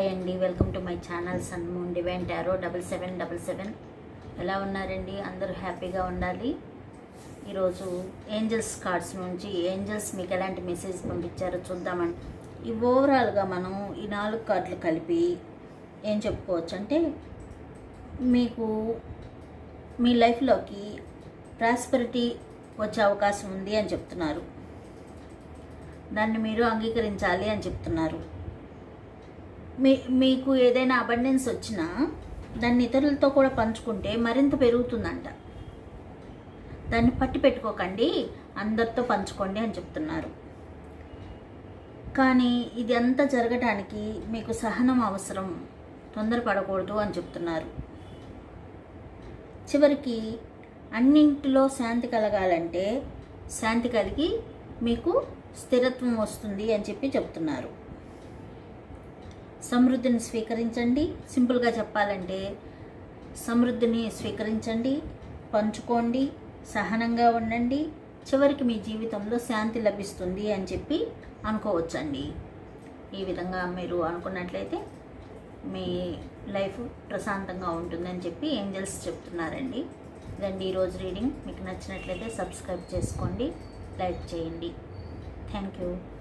Hi అండి. Welcome to my channel Sun Moon Divine Tarot double seven double seven. ఎలా ఉన్నారండి? అందరూ హ్యాపీగా ఉండాలి. ఈరోజు ఏంజల్స్ కార్డ్స్ నుంచి ఏంజల్స్ మీకు ఎలాంటి మెసేజ్ పంపించారో చూద్దామండి. ఈ ఓవరాల్గా మనం ఈ నాలుగు కార్డులు కలిపి ఏం చెప్పుకోవచ్చు అంటే మీకు మీ లైఫ్లోకి ప్రాస్పరిటీ వచ్చే అవకాశం ఉంది అని చెప్తున్నారు. దాన్ని మీరు అంగీకరించాలి అని చెప్తున్నారు. మీ మీకు ఏదైనా అబండెన్స్ వచ్చినా దాన్ని ఇతరులతో కూడా పంచుకుంటే మరింత పెరుగుతుందంట. దాన్ని పట్టి పెట్టుకోకండి అందరితో పంచుకోండి అని చెప్తున్నారు. కానీ ఇది అంతా జరగటానికి మీకు సహనం అవసరం తొందరపడకూడదు అని చెప్తున్నారు. చివరికి అన్నింటిలో శాంతి కలగాలంటే శాంతి కలిగి మీకు స్థిరత్వం వస్తుంది అని చెప్పి చెప్తున్నారు. సమృద్ధిని స్వీకరించండి. సింపుల్గా చెప్పాలంటే సమృద్ధిని స్వీకరించండి. పంచుకోండి. సహనంగా ఉండండి. చివరికి మీ జీవితంలో శాంతి లభిస్తుంది అని చెప్పి అనుకోవచ్చండి. ఈ విధంగా మీరు అనుకున్నట్లయితే మీ లైఫ్ ప్రశాంతంగా ఉంటుందని చెప్పి ఏంజల్స్ చెప్తున్నారండి. ఇదండి ఈరోజు రీడింగ్ మీకు నచ్చినట్లయితే సబ్స్క్రైబ్ చేసుకోండి. లైక్ చేయండి. Thank you.